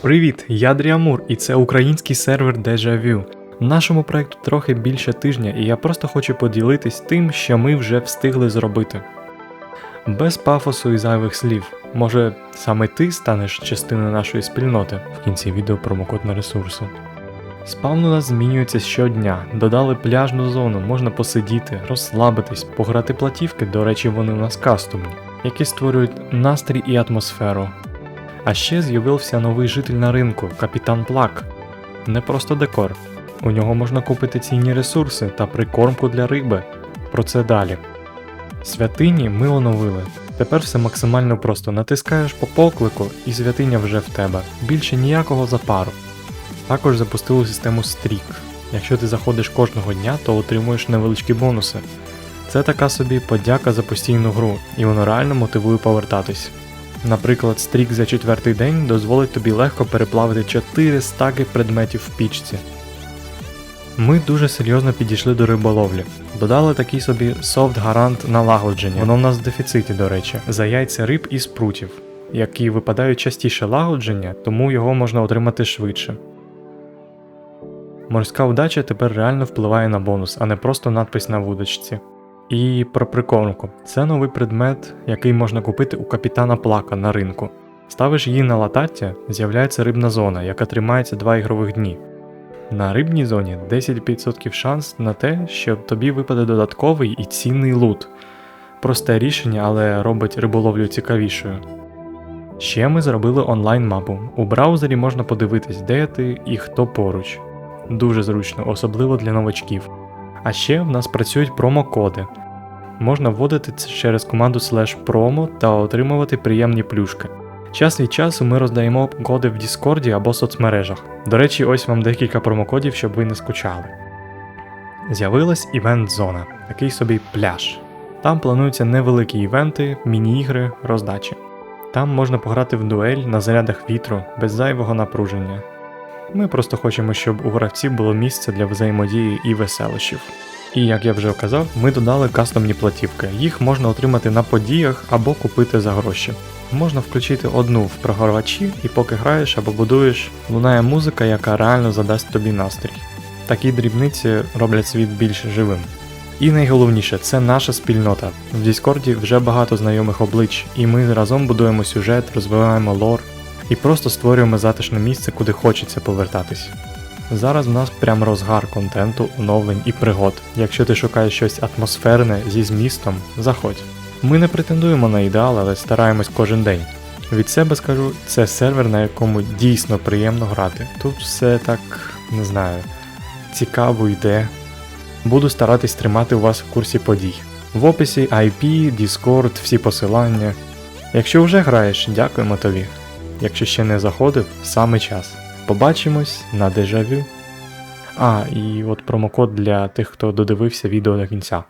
Привіт, я Дріамур, і це український сервер Vu. Нашому проекту трохи більше тижня, і я просто хочу поділитись тим, що ми вже встигли зробити. Без пафосу і зайвих слів. Може, саме ти станеш частиною нашої спільноти в кінці відео промокод на ресурси. Спавн у нас змінюється щодня. Додали пляжну зону, можна посидіти, розслабитись, пограти платівки, до речі, вони у нас кастомні, які створюють настрій і атмосферу. А ще з'явився новий житель на ринку капітан Плак. Не просто декор. У нього можна купити цінні ресурси та прикормку для риби. Про це далі. Святині ми оновили. Тепер все максимально просто. Натискаєш по поклику і святиня вже в тебе. Більше ніякого запару. Також запустили систему стрік. Якщо ти заходиш кожного дня, то отримуєш невеличкі бонуси. Це така собі подяка за постійну гру, і воно реально мотивує повертатись. Наприклад, стрік за четвертий день дозволить тобі легко переплавити 4 стаки предметів в пічці. Ми дуже серйозно підійшли до риболовлі. Додали такий собі софт-гарант налагодження. Воно в нас в дефіциті, до речі, за яйця риб і спрутів, які випадають частіше лагодження, тому його можна отримати швидше. Морська вдача тепер реально впливає на бонус, а не просто надпис на вудочці. І про прикормку. Це новий предмет, який можна купити у капітана Плака на ринку. Ставиш її на латаття, з'являється рибна зона, яка тримається 2 ігрових дні. На рибній зоні 10% шанс на те, що тобі випаде додатковий і цінний лут. Просте рішення, але робить риболовлю цікавішою. Ще ми зробили онлайн-мапу. У браузері можна подивитись, де ти і хто поруч. Дуже зручно, особливо для новачків. А ще в нас працюють промокоди. Можна вводити це через команду slash promo та отримувати приємні плюшки. Час від часу ми роздаємо коди в Діскорді або соцмережах. До речі, ось вам декілька промокодів, щоб ви не скучали. З'явилась івент-зона, такий собі пляж. Там плануються невеликі івенти, міні-ігри, роздачі. Там можна пограти в дуель на зарядах вітру без зайвого напруження. Ми просто хочемо, щоб у гравців було місце для взаємодії і веселощів. І як я вже казав, ми додали кастомні платівки. Їх можна отримати на подіях або купити за гроші. Можна включити одну в програвачі, і поки граєш або будуєш, лунає музика, яка реально задасть тобі настрій. Такі дрібниці роблять світ більш живим. І найголовніше, це наша спільнота. В Діскорді вже багато знайомих облич, і ми разом будуємо сюжет, розвиваємо лор і просто створюємо затишне місце, куди хочеться повертатись. Зараз в нас прям розгар контенту, оновлень і пригод. Якщо ти шукаєш щось атмосферне зі змістом, заходь. Ми не претендуємо на ідеал, але стараємось кожен день. Від себе скажу, це сервер, на якому дійсно приємно грати. Тут все так, не знаю, цікаво йде. Буду старатись тримати у вас в курсі подій. В описі IP, Discord, всі посилання. Якщо вже граєш, дякуємо тобі. Якщо ще не заходив, саме час. Побачимось на дежавю. А, і от промокод для тих, хто додивився відео до кінця.